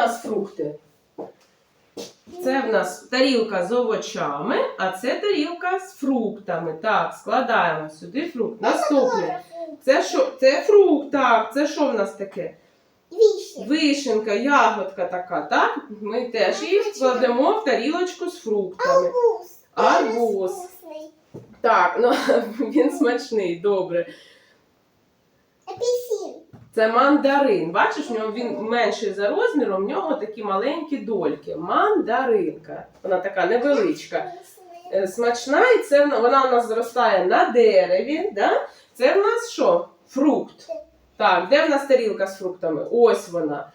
нас фрукти? Це в нас тарілка з овочами, а це тарілка з фруктами. Так, складаємо сюди фрукт. Наступне. Це що? Це фрукт, так. Це що в нас таке? Вишня. Вишенка, ягодка така, так? Ми теж її складемо в тарілочку з фруктами. Арбуз. Арбуз. Так, ну він смачний, добре. Апельсин. Це мандарин. Бачиш, в нього він менший за розміром, в нього такі маленькі дольки. Мандаринка. Вона така невеличка. Е, Смачна, і це вона- вона у нас зростає на дереві. Да? Це в нас що? Фрукт. Так, де в нас тарілка з фруктами? Ось вона.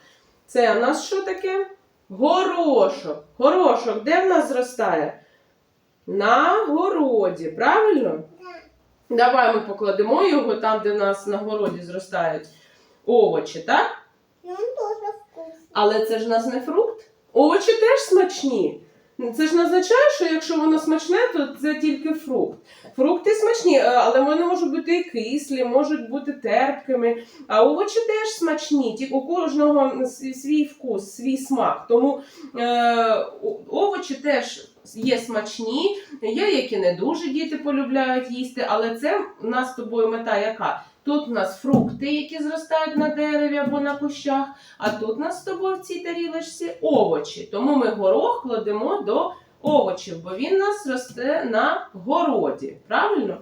Це в нас що таке? Горошок. Горошок, де в нас зростає? На городі, правильно? Давай ми покладемо його там, де в нас на городі зростають овочі, так? Ну, он тоже вкусный. Але це ж нас не фрукт. Овочі теж смачні. Це ж не означає, що якщо воно смачне, то це тільки фрукт. Фрукти смачні, е, але вони можуть бути і кислі, можуть бути терпкими. А овочі теж смачні, тільки у кожного свій вкус, свій смак. Тому е, овочі теж є смачні, є, які не дуже діти полюбляють їсти, але це у нас з тобою мета яка? Тут у нас фрукти, які зростають на дереві або на кущах, а тут у нас з тобою в цій тарілочці овочі. Тому ми горох кладемо до овочів, бо він у нас росте на городі. Правильно?